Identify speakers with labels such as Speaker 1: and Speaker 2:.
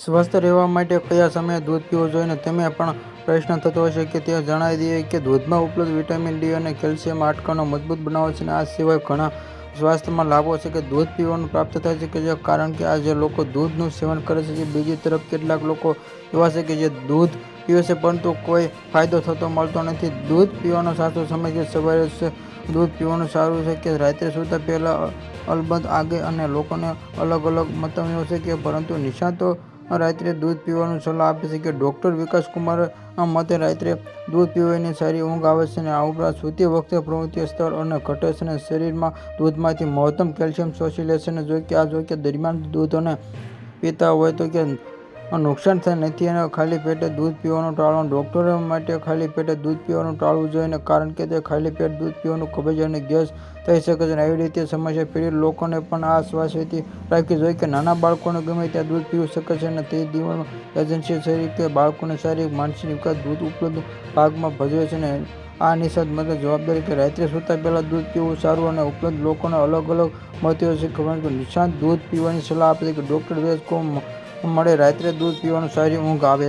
Speaker 1: સ્વસ્થ રહેવા માટે કયા સમયે દૂધ પીવું જોઈએ તમે પણ પ્રશ્ન થતો હશે કે તે જણાવી દઈએ કે દૂધમાં ઉપલબ્ધ વિટામિન ડી અને કેલ્શિયમ આટકાનો મજબૂત બનાવે છે અને આ સિવાય ઘણા સ્વાસ્થ્યમાં લાભો છે કે દૂધ પીવાનું પ્રાપ્ત થાય છે કે જે કારણ કે આજે લોકો દૂધનું સેવન કરે છે બીજી તરફ કેટલાક લોકો એવા છે કે જે દૂધ પીવે છે પરંતુ કોઈ ફાયદો થતો મળતો નથી. દૂધ પીવાનો સાચો સમય છે સવારે છે, દૂધ પીવાનું સારું છે કે રાત્રે સૂતા પહેલાં અલબત્ત આગે અને લોકોને અલગ અલગ મંતવ્યો છે કે પરંતુ નિષ્ણાતો રાત્રે દૂધ પીવાનું સલાહ આપે છે કે ડૉક્ટર વિકાસ કુમાર મતે રાત્રે દૂધ પીવાની સારી ઊંઘ આવે છે અને આ ઉપરાંત સૂતી વખતે પ્રવૃત્તિ સ્તર અને ઘટે છે અને શરીરમાં દૂધમાંથી મહત્તમ કેલ્શિયમ શોષી લે છે અને જો કે આ જો કે દરમિયાન દૂધ અને પીતા હોય તો કે નુકસાન થાય નથી અને ખાલી પેટે દૂધ પીવાનું ટાળવાનું. ડૉક્ટરો માટે ખાલી પેટે દૂધ પીવાનું ટાળવું જોઈએ કારણ કે તે ખાલી પેટ દૂધ પીવાનું કબજિયાત અને ગેસ થઈ શકે છે આવી રીતે સમસ્યા પીડિત લોકોને પણ આ સ્વાસ્થ્યથી રાખવી જોઈએ કે નાના બાળકોને ગમે ત્યાં દૂધ પીવી શકે છે અને તે દિવસમાં એજન્સી તરીકે બાળકોને શારીરિક, માનસિક વિકાસ, દૂધ ઉપલબ્ધ ભાગમાં ભજવે છે અને આ નિષાદ મતલબ જવાબદારી કે રાત્રે સૂતા પહેલાં દૂધ પીવું સારું અને ઉપલબ્ધ લોકોને અલગ અલગ મતો છે. ખબર નિષ્ણાત દૂધ પીવાની સલાહ આપે છે કે ડૉક્ટર વેદ કો મળે. રાત્રે દૂધ પીવાનું સારી ઊંઘ આવે